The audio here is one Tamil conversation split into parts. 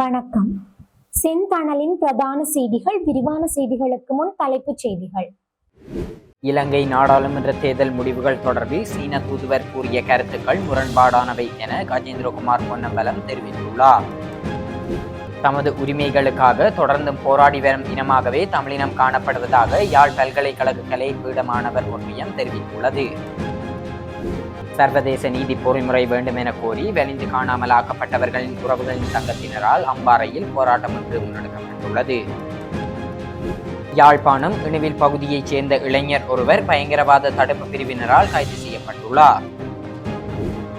வணக்கம். செந்தணலின் பிரதான செய்திகள் விரிவான செய்திகளுக்கு முன் தலைப்புச் செய்திகள். இலங்கை நாடாளுமன்ற தேர்தல் முடிவுகள் தொடர்பில் சீன தூதுவர் கூறிய கருத்துக்கள் முரண்பாடானவை என கஜேந்திரகுமார் பொன்னம்பலம் தெரிவித்துள்ளார். தமது உரிமைகளுக்காக தொடர்ந்தும் போராடி வரும் இனமாகவே தமிழினம் காணப்படுவதாக யாழ் பல்கலைக்கழக கலை பீடமாணவர் ஒன்றியம் தெரிவித்துள்ளது. சர்வதேச நீதி பொறிமுறை வேண்டும் என கோரி வெளிந்து காணாமல் ஆக்கப்பட்டவர்களின் உறவுகளின் சங்கத்தினரால் அம்பாறையில் போராட்டம் ஒன்று முன்னெடுக்கப்பட்டுள்ளது. யாழ்ப்பாணம் இணுவில் பகுதியைச் சேர்ந்த இளைஞர் ஒருவர் பயங்கரவாத தடுப்பு பிரிவினரால் கைது செய்யப்பட்டுள்ளார்.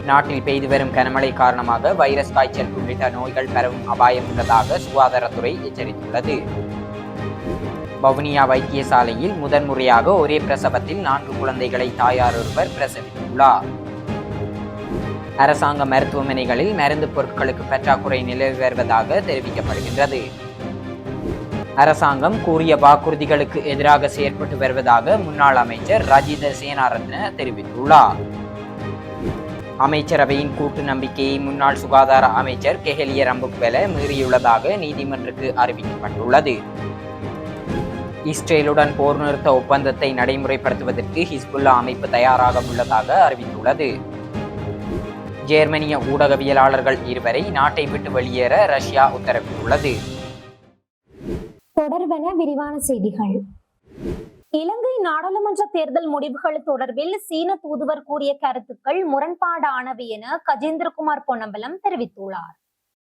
நாட்டில் பெய்து வரும் கனமழை காரணமாக வைரஸ் காய்ச்சல் உள்ளிட்ட நோய்கள் பரவும் அபாயம் உள்ளதாக சுகாதாரத்துறை எச்சரித்துள்ளது. வவுனியா வைத்தியசாலையில் முதன்முறையாக ஒரே பிரசவத்தில் நான்கு குழந்தைகளை தாயார் ஒருவர் பிரசவித்துள்ளார். அரசாங்க மருத்துவமனைகளில் மருந்து பொருட்களுக்கு பற்றாக்குறை நிலவி வருவதாக தெரிவிக்கப்படுகின்றது. அரசாங்கம் கூறிய வாக்குறுதிகளுக்கு எதிராக செயற்பட்டு வருவதாக முன்னாள் அமைச்சர் ரஜித சேனாரத்ன தெரிவித்துள்ளார். அமைச்சரவையின் கூட்டு நம்பிக்கையை முன்னாள் சுகாதார அமைச்சர் கெஹலிய ரம்புக்வெல மீறியுள்ளதாக நீதிமன்றக்கு அறிவிக்கப்பட்டுள்ளது. இஸ்ரேலுடன் போர் நிறுத்த ஒப்பந்தத்தை நடைமுறைப்படுத்துவதற்கு ஹிஸ்புல்லா அமைப்பு தயாராக உள்ளதாக அறிவித்துள்ளது. ஜேர்மனிய ஊடகவியலாளர்கள் இருவரை நாட்டை விட்டு வெளியேற ரஷ்யா உத்தரவிட்டுள்ளது. தொடர்பென விரிவான செய்திகள். இலங்கை நாடாளுமன்ற தேர்தல் முடிவுகள் தொடர்பில் சீன தூதுவர் கூறிய கருத்துக்கள் முரண்பாடானவை என கஜேந்திரகுமார் பொன்னம்பலம் தெரிவித்துள்ளார்.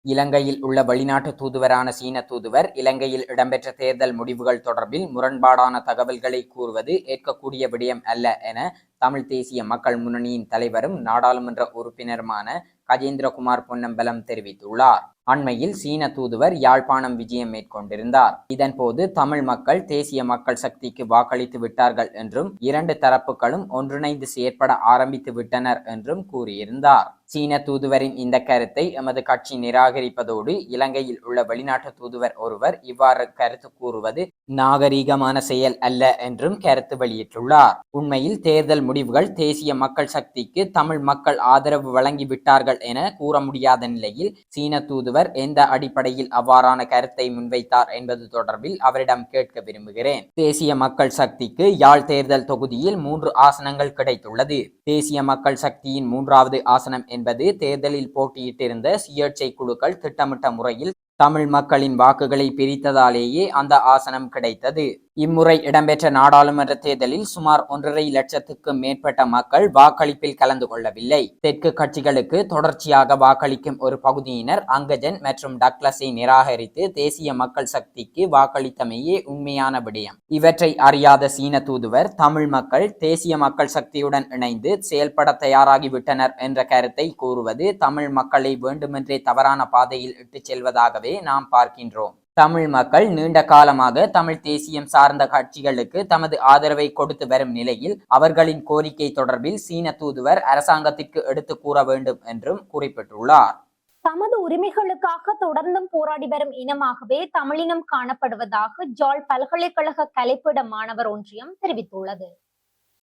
இலங்கையில் உள்ள வெளிநாட்டு தூதுவரான சீன தூதுவர் இலங்கையில் இடம்பெற்ற தேர்தல் முடிவுகள் தொடர்பில் முரண்பாடான தகவல்களை கூறுவது ஏற்கக்கூடிய விடயம் அல்ல என தமிழ் தேசிய மக்கள் முன்னணியின் தலைவரும் நாடாளுமன்ற உறுப்பினருமான கஜேந்திரகுமார் பொன்னம்பலம் தெரிவித்துள்ளார். அண்மையில் சீன தூதுவர் யாழ்ப்பாணம் விஜயம் மேற்கொண்டிருந்தார். இதன்போது தமிழ் மக்கள் தேசிய மக்கள் சக்திக்கு வாக்களித்து விட்டார்கள் என்றும் இரண்டு தரப்புகளும் ஒன்றிணைந்து செயற்பட ஆரம்பித்து விட்டனர் என்றும் கூறியிருந்தார். சீன தூதுவரின் இந்த கருத்தை எமது கட்சி நிராகரிப்பதோடு இலங்கையில் உள்ள வெளிநாட்டு தூதுவர் ஒருவர் இவ்வாறு கருத்து கூறுவது நாகரீகமான செயல் அல்ல என்றும் கருத்து வெளியிட்டுள்ளார். உண்மையில் தேர்தல் முடிவுகள் தேசிய மக்கள் சக்திக்கு தமிழ் மக்கள் ஆதரவு வழங்கிவிட்டார்கள் என கூற முடியாத நிலையில் சீன தூதுவர் எந்த அடிப்படையில் அவ்வாறான கருத்தை முன்வைத்தார் என்பது தொடர்பில் அவரிடம் கேட்க விரும்புகிறேன். தேசிய மக்கள் சக்திக்கு யாழ் தேர்தல் தொகுதியில் மூன்று ஆசனங்கள் கிடைத்துள்ளது. தேசிய மக்கள் சக்தியின் மூன்றாவது ஆசனம் என்பது தேர்தலில் போட்டியிட்டிருந்த சுயேட்சை குழுக்கள் திட்டமிட்ட முறையில் தமிழ் மக்களின் வாக்குகளை பிரித்ததாலேயே அந்த ஆசனம் கிடைத்தது. இம்முறை இடம்பெற்ற நாடாளுமன்ற தேர்தலில் சுமார் ஒன்றரை லட்சத்துக்கும் மேற்பட்ட மக்கள் வாக்களிப்பில் கலந்து கொள்ளவில்லை. தெற்கு கட்சிகளுக்கு தொடர்ச்சியாக வாக்களிக்கும் ஒரு பகுதியினர் அங்கஜன் மற்றும் டக்ளஸை நிராகரித்து தேசிய மக்கள் சக்திக்கு வாக்களித்தமையே உண்மையான விடயம். இவற்றை அறியாத சீன தூதுவர் தமிழ் மக்கள் தேசிய மக்கள் சக்தியுடன் இணைந்து செயல்பட தயாராகிவிட்டனர் என்ற கருத்தை கூறுவது தமிழ் மக்களை வேண்டுமென்றே தவறான பாதையில் இட்டுச் செல்வதாகவே நாம் பார்க்கின்றோம். தமிழ் மக்கள் நீண்ட காலமாக தமிழ் தேசியம் சார்ந்த கட்சிகளுக்கு தமது ஆதரவை கொடுத்து வரும் நிலையில் அவர்களின் கோரிக்கை தொடர்பில் சீன தூதுவர் அரசாங்கத்திற்கு எடுத்து கூற வேண்டும் என்றும் குறிப்பிட்டுள்ளார். தமது உரிமைகளுக்காக தொடர்ந்தும் போராடி வரும் இனமாகவே தமிழினம் காணப்படுவதாக ஜால் பல்கலைக்கழக கலைப்பிட மாணவர் ஒன்றியம் தெரிவித்துள்ளது.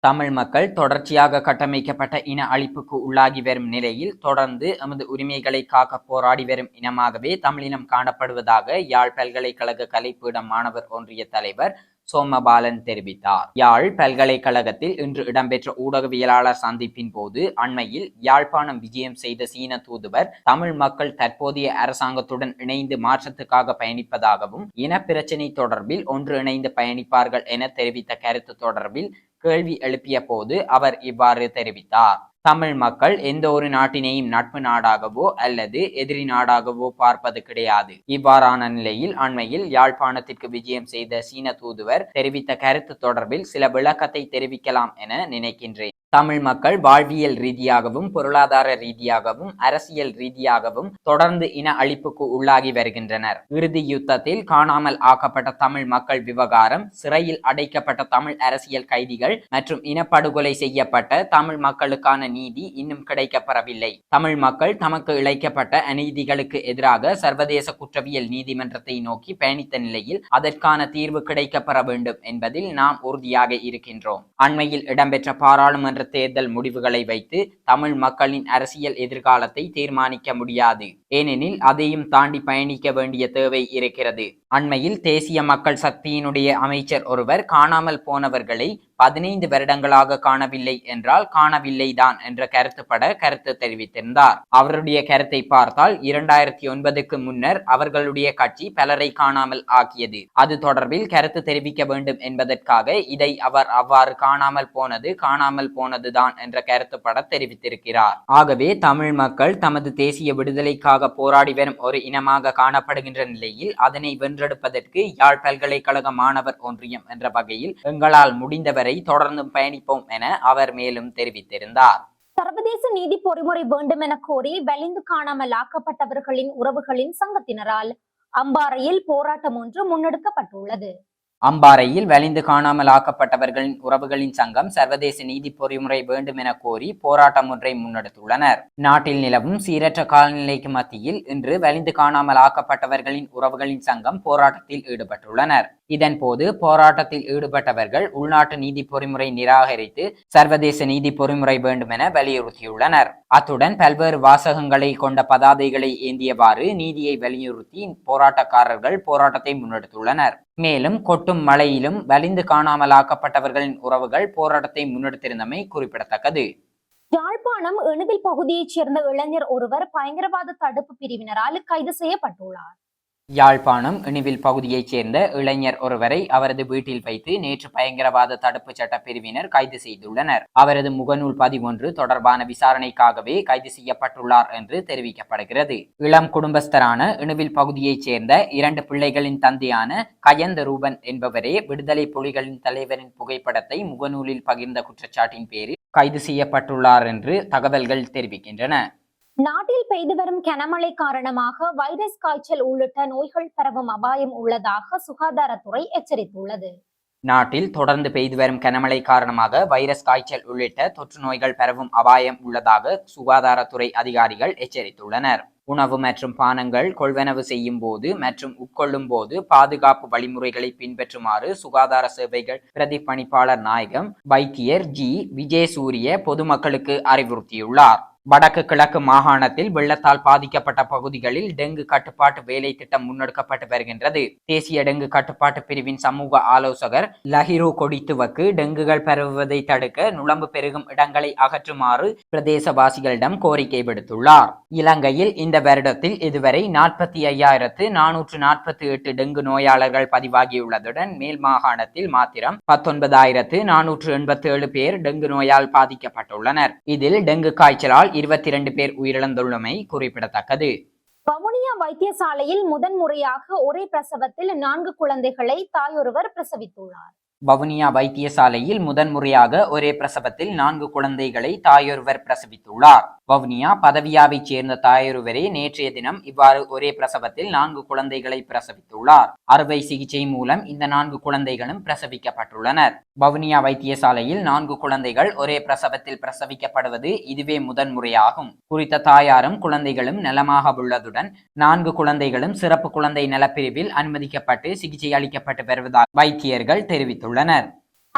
தமிழ் மக்கள் தொடர்ச்சியாக கட்டமைக்கப்பட்ட இன அழிப்புக்கு உள்ளாகி வரும் நிலையில் தொடர்ந்து எமது உரிமைகளை காக்க போராடி வரும் இனமாகவே தமிழினம் காணப்படுவதாக யாழ் பல்கலைக்கழக கலைப்பீடம் மாணவர் ஒன்றிய தலைவர் சோமபாலன் தெரிவித்தார். யாழ் பல்கலைக்கழகத்தில் இன்று இடம்பெற்ற ஊடகவியலாளர் சந்திப்பின் போது அண்மையில் யாழ்ப்பாணம் விஜயம் செய்த சீன தூதுவர் தமிழ் மக்கள் தற்போதைய அரசாங்கத்துடன் இணைந்து மாற்றத்துக்காக பயணிப்பதாகவும் இன பிரச்சினை தொடர்பில் ஒன்று இணைந்து பயணிப்பார்கள் என தெரிவித்த கருத்து தொடர்பில் கேள்வி எழுப்பிய போது அவர் இவ்வாறு தெரிவித்தார். தமிழ் மக்கள் எந்த ஒரு நாட்டினையும் நட்பு நாடாகவோ அல்லது எதிரி நாடாகவோ பார்ப்பது கிடையாது. இவ்வாறான நிலையில் அண்மையில் யாழ்ப்பாணத்திற்கு விஜயம் செய்த சீன தூதுவர் தெரிவித்த கருத்து தொடர்பில் சில விளக்கத்தை தெரிவிக்கலாம் என நினைக்கின்றேன். தமிழ் மக்கள் வாழ்வியல் ரீதியாகவும் பொருளாதார ரீதியாகவும் அரசியல் ரீதியாகவும் தொடர்ந்து இன அழிப்புக்கு உள்ளாகி வருகின்றனர். இறுதி யுத்தத்தில் காணாமல் ஆக்கப்பட்ட தமிழ் மக்கள் விவகாரம் சிறையில் அடைக்கப்பட்ட தமிழ் அரசியல் கைதிகள் மற்றும் இனப்படுகொலை செய்யப்பட்ட தமிழ் மக்களுக்கான நீதி இன்னும் கிடைக்கப்பெறவில்லை. தமிழ் மக்கள் தமக்கு இழைக்கப்பட்ட அநீதிகளுக்கு எதிராக சர்வதேச குற்றவியல் நீதிமன்றத்தை நோக்கி பயணித்த நிலையில் அதற்கான தீர்வு கிடைக்கப்பெற வேண்டும் என்பதில் நாம் உறுதியாக இருக்கின்றோம். அண்மையில் இடம்பெற்ற பாராளுமன்ற தேர்தல் முடிவுகளை வைத்து தமிழ் மக்களின் அரசியல் எதிர்காலத்தை தீர்மானிக்க முடியாது. ஏனெனில் அதையும் தாண்டி பயணிக்க வேண்டிய தேவை இருக்கிறது. அண்மையில் தேசிய மக்கள் சக்தியினுடைய அமைச்சர் ஒருவர் காணாமல் போனவர்களை பதினைந்து வருடங்களாக காணவில்லை என்றால் காணவில்லைதான் என்ற கருத்துப்பட கருத்து தெரிவித்திருந்தார். அவருடைய கருத்தை பார்த்தால் இரண்டாயிரத்தி ஒன்பதுக்கு முன்னர் அவர்களுடைய கட்சி பலரை காணாமல் ஆக்கியது. அது தொடர்பில் கருத்து தெரிவிக்க வேண்டும் என்பதற்காக இதை அவர் அவ்வாறு காணாமல் போனது காணாமல் போனதுதான் என்ற கருத்துப்பட தெரிவித்திருக்கிறார். ஆகவே தமிழ் மக்கள் தமது தேசிய விடுதலைக்காக போராடி வரும் ஒரு இனமாக காணப்படுகின்ற நிலையில் அதனை வென்றெடுப்பதற்கு யாழ் பல்கலைக்கழக மாணவர் ஒன்றியம் என்ற வகையில் எங்களால் முடிந்தவரை தொடர்ந்தும் பயணிப்போம் என அவர் மேலும் தெரிவித்திருந்தார். சர்வதேச நீதி பொறிமுறை வேண்டும் என கோரி வலிந்து காணாமல் ஆக்கப்பட்டவர்களின் உறவுகளின் சங்கத்தினரால் அம்பாறையில் போராட்டம் ஒன்று முன்னெடுக்கப்பட்டுள்ளது. அம்பாறையில் வலிந்து காணாமல் ஆக்கப்பட்டவர்களின் உறவுகளின் சங்கம் சர்வதேச நீதி பொறிமுறை வேண்டும் என கோரி போராட்டம் ஒன்றை முன்னெடுத்துள்ளனர். நாட்டில் நிலவும் சீரற்ற காலநிலைக்கு மத்தியில் இன்று வலிந்து காணாமல் ஆக்கப்பட்டவர்களின் உறவுகளின் சங்கம் போராட்டத்தில் ஈடுபட்டுள்ளனர். இதன் போது போராட்டத்தில் ஈடுபட்டவர்கள் உள்நாட்டு நீதி பொறிமுறை நிராகரித்து சர்வதேச நீதி பொறிமுறை வேண்டும் என வலியுறுத்தியுள்ளனர். அத்துடன் பல்வேறு வாசகங்களை கொண்ட பதாதைகளை ஏந்தியவாறு நீதியை வலியுறுத்தி போராட்டக்காரர்கள் போராட்டத்தை முன்னெடுத்துள்ளனர். மேலும் கொட்டும் மழையிலும் வலிந்து காணாமலாக்கப்பட்டவர்களின் உறவுகள் போராட்டத்தை முன்னெடுத்திருந்தமை குறிப்பிடத்தக்கது. யாழ்ப்பாணம் எணுவில் பகுதியைச் சேர்ந்த இளைஞர் ஒருவர் பயங்கரவாத தடுப்பு பிரிவினரால் கைது செய்யப்பட்டுள்ளார். யாழ்ப்பாணம் இணுவில் பகுதியைச் சேர்ந்த இளைஞர் ஒருவரை அவரது வீட்டில் வைத்து நேற்று பயங்கரவாத தடுப்பு சட்ட பிரிவினர் கைது செய்துள்ளனர். அவரது முகநூல் பதிவொன்று தொடர்பான விசாரணைக்காகவே கைது செய்யப்பட்டுள்ளார் என்று தெரிவிக்கப்படுகிறது. இளம் குடும்பஸ்தரான இணுவில் பகுதியைச் சேர்ந்த இரண்டு பிள்ளைகளின் தந்தையான கயந்த ரூபன் என்பவரே விடுதலை புலிகளின் தலைவரின் புகைப்படத்தை முகநூலில் பகிர்ந்த குற்றச்சாட்டின் பேரில் கைது செய்யப்பட்டுள்ளார் என்று தகவல்கள் தெரிவிக்கின்றன. நாட்டில் பெய்து வரும் கனமழை காரணமாக வைரஸ் காய்ச்சல் உள்ளிட்ட நோய்கள் பரவும் அபாயம் உள்ளதாக சுகாதாரத்துறை எச்சரித்துள்ளது. நாட்டில் தொடர்ந்து பெய்து வரும் கனமழை காரணமாக வைரஸ் காய்ச்சல் உள்ளிட்ட தொற்று நோய்கள் பரவும் அபாயம் உள்ளதாக சுகாதாரத்துறை அதிகாரிகள் எச்சரித்துள்ளனர். உணவு மற்றும் பானங்கள் கொள்வனவு செய்யும் போது மற்றும் உட்கொள்ளும் போது பாதுகாப்பு வழிமுறைகளை பின்பற்றுமாறு சுகாதார சேவைகள் பிரதிப்பணிப்பாளர் நாயகம் வைத்தியர் ஜி. விஜயசூரிய பொதுமக்களுக்கு அறிவுறுத்தியுள்ளார். வடக்கு கிழக்கு மாகாணத்தில் வெள்ளத்தால் பாதிக்கப்பட்ட பகுதிகளில் டெங்கு கட்டுப்பாட்டு வேலை திட்டம் முன்னெடுக்கப்பட்டு வருகின்றது. தேசிய டெங்கு கட்டுப்பாட்டு பிரிவின் சமூக ஆலோசகர் லஹிரு கொடித்துவக்கு டெங்குகள் பரவுவதை தடுக்க நுழம்பு பெருகும் இடங்களை அகற்றுமாறு பிரதேசவாசிகளிடம் கோரிக்கை விடுத்துள்ளார். இலங்கையில் இந்த வருடத்தில் இதுவரை நாற்பத்தி ஐயாயிரத்து நானூற்று நாற்பத்தி எட்டு டெங்கு நோயாளர்கள் பதிவாகியுள்ளதுடன் மேல் மாகாணத்தில் மாத்திரம் பத்தொன்பதாயிரத்து நானூற்று எண்பத்தி ஏழு பேர் டெங்கு நோயால் பாதிக்கப்பட்டுள்ளனர். இதில் டெங்கு காய்ச்சலால் இருபத்தி இரண்டு பேர் உயிரிழந்துள்ளமை குறிப்பிடத்தக்கது. வவுனியா வைத்தியசாலையில் முதன் முறையாக ஒரே பிரசவத்தில் நான்கு குழந்தைகளை தாயொருவர் பிரசவித்துள்ளார். வவுனியா வைத்தியசாலையில் முதன்முறையாக ஒரே பிரசவத்தில் நான்கு குழந்தைகளை தாயொருவர் பிரசவித்துள்ளார். வவுனியா பதவியாவைச் சேர்ந்த தாயொருவரே நேற்றைய தினம் இவ்வாறு ஒரே பிரசவத்தில் நான்கு குழந்தைகளை பிரசவித்துள்ளார். அறுவை சிகிச்சை மூலம் இந்த நான்கு குழந்தைகளும் பிரசவிக்கப்பட்டுள்ளனர். வவுனியா வைத்தியசாலையில் நான்கு குழந்தைகள் ஒரே பிரசவத்தில் பிரசவிக்கப்படுவது இதுவே முதன்முறையாகும். குறித்த தாயாரும் குழந்தைகளும் நலமாக உள்ளதுடன் நான்கு குழந்தைகளும் சிறப்பு குழந்தை நலப்பிரிவில் அனுமதிக்கப்பட்டு சிகிச்சை அளிக்கப்பட்டு வருவதாக வைத்தியர்கள் தெரிவித்துள்ளனர்.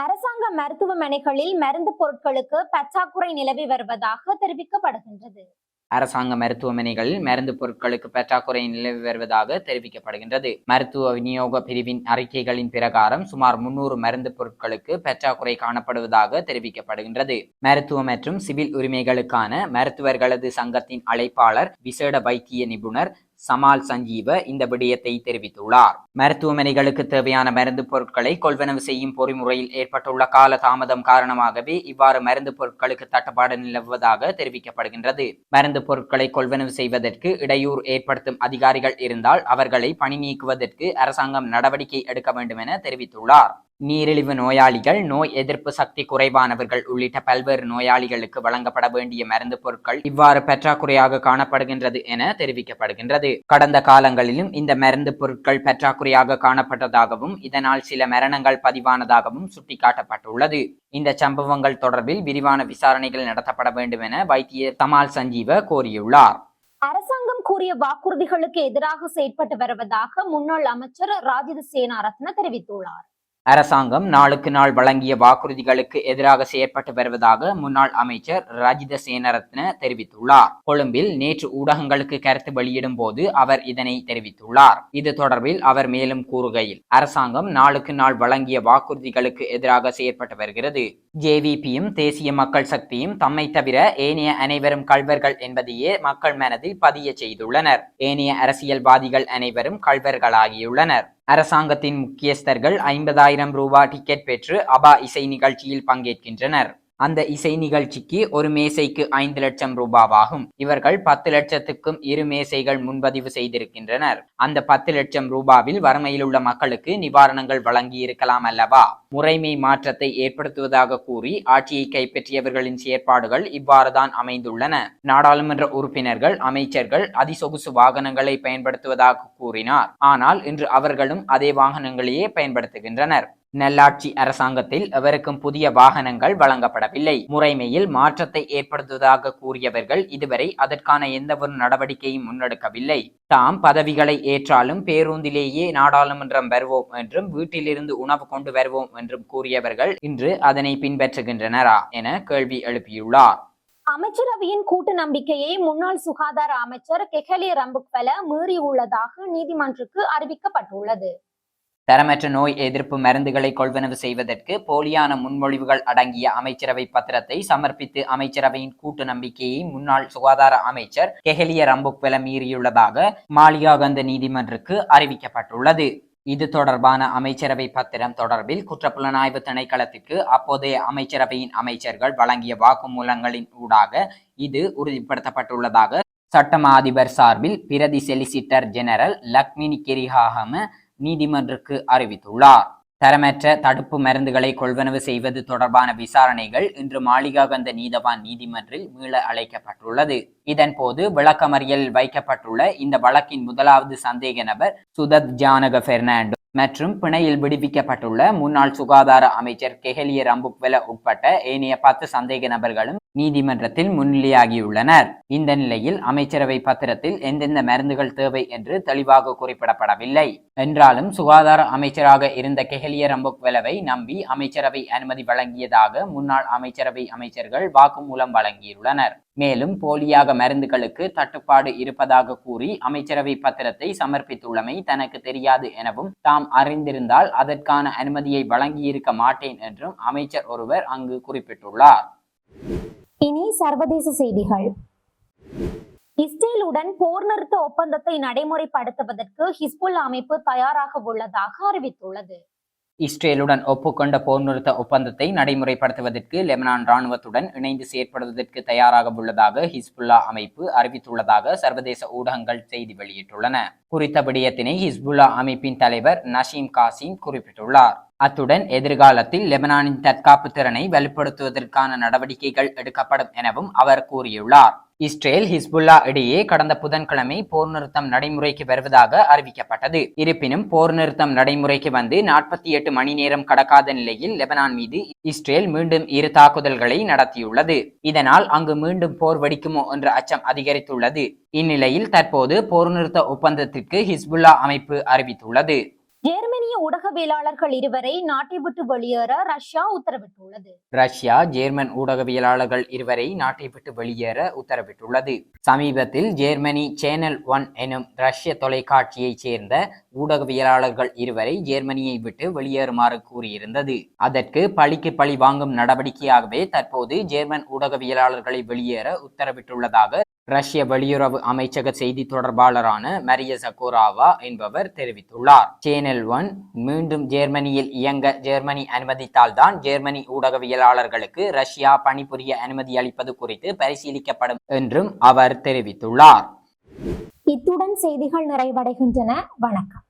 அரசாங்க மருத்துவமனைகளில் மருந்து பொருட்களுக்கு பற்றாக்குறை நிலவி வருவதாக தெரிவிக்கப்படுகின்றது. அரசாங்க மருத்துவமனைகளில் மருந்து பொருட்களுக்கு பற்றாக்குறை நிலவி வருவதாக தெரிவிக்கப்படுகின்றது. மருத்துவ விநியோக பிரிவின் அறிக்கைகளின் பிரகாரம் சுமார் முன்னூறு மருந்து பொருட்களுக்கு பற்றாக்குறை காணப்படுவதாக தெரிவிக்கப்படுகின்றது. மருத்துவ மற்றும் சிவில் உரிமைகளுக்கான மருத்துவர்களது சங்கத்தின் அழைப்பாளர் விசேட வைத்திய நிபுணர் சமால் சஞ்சீவ இந்த விடயத்தை தெரிவித்துள்ளார். மருத்துவமனைகளுக்கு தேவையான மருந்து பொருட்களை கொள்வனவு செய்யும் பொறிமுறையில் ஏற்பட்டுள்ள கால தாமதம் காரணமாகவே இவ்வாறு மருந்து பொருட்களுக்கு தட்டுப்பாடு நிலவுவதாக தெரிவிக்கப்படுகின்றது. மருந்து பொருட்களை கொள்வனவு செய்வதற்கு இடையூறு ஏற்படுத்தும் அதிகாரிகள் இருந்தால் அவர்களை பணி நீக்குவதற்கு அரசாங்கம் நடவடிக்கை எடுக்க வேண்டும் என தெரிவித்துள்ளார். நீரிழிவு நோயாளிகள் நோய் எதிர்ப்பு சக்தி குறைவானவர்கள் உள்ளிட்ட பல்வேறு நோயாளிகளுக்கு வழங்கப்பட வேண்டிய மருந்து பொருட்கள் இவ்வாறு பற்றாக்குறையாக காணப்படுகின்றது என தெரிவிக்கப்படுகின்றது. கடந்த காலங்களிலும் இந்த மருந்து பொருட்கள் பற்றாக்குறையாக காணப்பட்டதாகவும் இதனால் சில மரணங்கள் பதிவானதாகவும் சுட்டிக்காட்டப்பட்டுள்ளது. இந்த சம்பவங்கள் தொடர்பில் விரிவான விசாரணைகள் நடத்தப்பட வேண்டும் என வைத்தியர் தமால் சஞ்சீவ கோரியுள்ளார். அரசாங்கம் கூறிய வாக்குறுதிகளுக்கு எதிராக செயற்பட்டு வருவதாக முன்னாள் அமைச்சர் ராஜித சேனாரத்ன தெரிவித்துள்ளார். அரசாங்கம் நாளுக்கு நாள் வழங்கிய வாக்குறுதிகளுக்கு எதிராக செயற்பட்டு வருவதாக முன்னாள் அமைச்சர் ரஜித சேனரத்ன தெரிவித்துள்ளார். கொழும்பில் நேற்று ஊடகங்களுக்கு கருத்து வெளியிடும் போது அவர் இதனை தெரிவித்துள்ளார். இது தொடர்பில் அவர் மேலும் கூறுகையில் அரசாங்கம் நாளுக்கு நாள் வழங்கிய வாக்குறுதிகளுக்கு எதிராக செயற்பட்டு வருகிறது. ஜேவிபியும் தேசிய மக்கள் சக்தியும் தம்மை தவிர ஏனைய அனைவரும் கல்வர்கள் என்பதையே மக்கள் மனதில் பதிய செய்துள்ளனர். ஏனைய அரசியல்வாதிகள் அனைவரும் கல்வர்களாகியுள்ளனர். அரசாங்கத்தின் முக்கியஸ்தர்கள் ஐம்பதாயிரம் ரூபாய் டிக்கெட் பெற்று அபா இசை நிகழ்ச்சியில் பங்கேற்கின்றனர். அந்த இசை நிகழ்ச்சிக்கு ஒரு மேசைக்கு ஐந்து லட்சம் ரூபாவாகும். இவர்கள் பத்து லட்சத்துக்கும் இரு மேசைகள் முன்பதிவு செய்திருக்கின்றனர். அந்த பத்து லட்சம் ரூபாவில் வறுமையில் உள்ள மக்களுக்கு நிவாரணங்கள் வழங்கி இருக்கலாம் அல்லவா? முறைமை மாற்றத்தை ஏற்படுத்துவதாக கூறி ஆட்சியை கைப்பற்றியவர்களின் செயற்பாடுகள் இவ்வாறுதான் அமைந்துள்ளன. நாடாளுமன்ற உறுப்பினர்கள் அமைச்சர்கள் அதிசொகுசு வாகனங்களை பயன்படுத்துவதாக கூறினார். ஆனால் இன்று அவர்களும் அதே வாகனங்களையே பயன்படுத்துகின்றனர். நல்லாட்சி அரசாங்கத்தில் எவருக்கும் புதிய வாகனங்கள் வழங்கப்படவில்லை. முறைமையில் மாற்றத்தை ஏற்படுத்துவதாக கூறியவர்கள் இதுவரை அதற்கான எந்தவொரு நடவடிக்கையும் முன்னெடுக்கவில்லை. தாம் பதவிகளை ஏற்றாலும் பேருந்திலேயே நாடாளுமன்றம் வருவோம் என்றும் வீட்டிலிருந்து உணவு கொண்டு வருவோம் என்றும் கூறியவர்கள் இன்று அதனை பின்பற்றுகின்றனரா என கேள்வி எழுப்பியுள்ளார். அமைச்சரவையின் கூட்டு நம்பிக்கையை முன்னாள் சுகாதார அமைச்சர் கெஹலி ரம்புக்வெல மீறியுள்ளதாக நீதிமன்றுக்கு அறிவிக்கப்பட்டுள்ளது. தரமற்ற நோய் எதிர்ப்பு மருந்துகளை கொள்வனவு செய்வதற்கு போலியான முன்மொழிவுகள் அடங்கிய அமைச்சரவை பத்திரத்தை சமர்ப்பித்து அமைச்சரவையின் கூட்டு நம்பிக்கையை முன்னாள் சுகாதார அமைச்சர் கெஹலிய ரம்புக்வெல மீறியுள்ளதாக மாளிகாகந்த நீதிமன்றுக்கு அறிவிக்கப்பட்டுள்ளது. இது தொடர்பான அமைச்சரவை பத்திரம் தொடர்பில் குற்றப்புலனாய்வு திணைக்களத்திற்கு அப்போதைய அமைச்சரவையின் அமைச்சர்கள் வழங்கிய வாக்குமூலங்களின் ஊடாக இது உறுதிப்படுத்தப்பட்டுள்ளதாக சட்டமா அதிபர் சார்பில் பிரதி செலிசிட்டர் ஜெனரல் லக்மினி கெரிஹாகம நீதிமன்றக்கு அறிவித்துள்ளார். தரமற்ற தடுப்பு மருந்துகளை கொள்வனவு செய்வது தொடர்பான விசாரணைகள் இன்று மாளிகாகந்த நீதவான் நீதிமன்றில் மீள அழைக்கப்பட்டுள்ளது. இதன்போது விளக்கமறியல் வைக்கப்பட்டுள்ள இந்த வழக்கின் முதலாவது சந்தேக நபர் சுதத் ஜானக பெர்னாண்டோ. மற்றும் பிணையில் விடுவிக்கப்பட்டுள்ள முன்னாள் சுகாதார அமைச்சர் கெஹலிய ரம்புக்வெல உட்பட்ட ஏனைய பத்து சந்தேக நபர்களும் நீதிமன்றத்தில் முன்னிலையாகியுள்ளனர். இந்த நிலையில் அமைச்சரவை பத்திரத்தில் எந்தெந்த மருந்துகள் தேவை என்று தெளிவாக குறிப்பிடப்படவில்லை. என்றாலும் சுகாதார அமைச்சராக இருந்த கெஹலிய ரம்புக்வெலவை நம்பி அமைச்சரவை அனுமதி வழங்கியதாக முன்னாள் அமைச்சரவை அமைச்சர்கள் வாக்குமூலம் வழங்கியுள்ளனர். மேலும் போலியாக மருந்துகளுக்கு தட்டுப்பாடு இருப்பதாக கூறி அமைச்சரவை பத்திரத்தை சமர்ப்பித்துள்ளமை தனக்கு தெரியாது எனவும் தாம் அறிந்திருந்தால் அதற்கான அனுமதியை வழங்கியிருக்க மாட்டேன் என்றும் அமைச்சர் ஒருவர் அங்கு குறிப்பிட்டுள்ளார். இனி சர்வதேச செய்திகள். இஸ்ரேலுடன் போர் நிறுத்த ஒப்பந்தத்தை நடைமுறைப்படுத்துவதற்கு ஹிஸ்புல் அமைப்பு தயாராக உள்ளதாக அறிவித்துள்ளது. இஸ்ரேலுடன் ஒப்புக்கொண்ட போர் நிறுத்த ஒப்பந்தத்தை நடைமுறைப்படுத்துவதற்கு லெபனான் ராணுவத்துடன் இணைந்து செயற்படுவதற்கு தயாராக உள்ளதாக ஹிஸ்புல்லா அமைப்பு அறிவித்துள்ளதாக சர்வதேச ஊடகங்கள் செய்தி வெளியிட்டுள்ளன. குறித்த விடயத்தினை ஹிஸ்புல்லா அமைப்பின் தலைவர் நஷீம் காசிம் குறிப்பிட்டுள்ளார். அத்துடன் எதிர்காலத்தில் லெபனானின் தற்காப்பு திறனை வலுப்படுத்துவதற்கான நடவடிக்கைகள் எடுக்கப்படும் எனவும் அவர் கூறியுள்ளார். இஸ்ரேல் ஹிஸ்புல்லா இடையே கடந்த புதன்கிழமை போர் நிறுத்தம் நடைமுறைக்கு வருவதாக அறிவிக்கப்பட்டது. இருப்பினும் போர் நிறுத்தம் நடைமுறைக்கு வந்து நாற்பத்தி எட்டு மணி நேரம் கடக்காத நிலையில் லெபனான் மீது இஸ்ரேல் மீண்டும் இரு தாக்குதல்களை நடத்தியுள்ளது. இதனால் அங்கு மீண்டும் போர் வெடிக்குமோ என்ற அச்சம் அதிகரித்துள்ளது. இந்நிலையில் தற்போது போர் நிறுத்த ஒப்பந்தத்திற்கு ஹிஸ்புல்லா அமைப்பு அறிவித்துள்ளது. ஜெர்மனிய ஊடகவியலாளர்கள் இருவரை நாட்டை விட்டு வெளியேற ரஷ்யா உத்தரவிட்டுள்ளது. ரஷ்யா ஜேர்மன் ஊடகவியலாளர்கள் இருவரை நாட்டை விட்டு வெளியேற உத்தரவிட்டுள்ளது. சமீபத்தில் ஜேர்மனி சேனல் ஒன் எனும் ரஷ்ய தொலைக்காட்சியைச் சேர்ந்த ஊடகவியலாளர்கள் இருவரை ஜெர்மனியை விட்டு வெளியேறுமாறு கூறியிருந்தது. அதற்கு பழிக்கு பழி வாங்கும் நடவடிக்கையாகவே தற்போது ஜேர்மன் ஊடகவியலாளர்களை வெளியேற உத்தரவிட்டுள்ளதாக ரஷ்ய வெளியுறவு அமைச்சக செய்தி தொடர்பாளரான மரிய சக்கோராவா என்பவர் தெரிவித்துள்ளார். சேனல் ஒன் மீண்டும் ஜெர்மனியில் இயங்க ஜெர்மனி அனுமதித்தால்தான் ஜெர்மனி ஊடகவியலாளர்களுக்கு ரஷ்யா பணிபுரிய அனுமதி அளிப்பது குறித்து பரிசீலிக்கப்படும் என்றும் அவர் தெரிவித்துள்ளார். இத்துடன் செய்திகள் நிறைவடைகின்றன. வணக்கம்.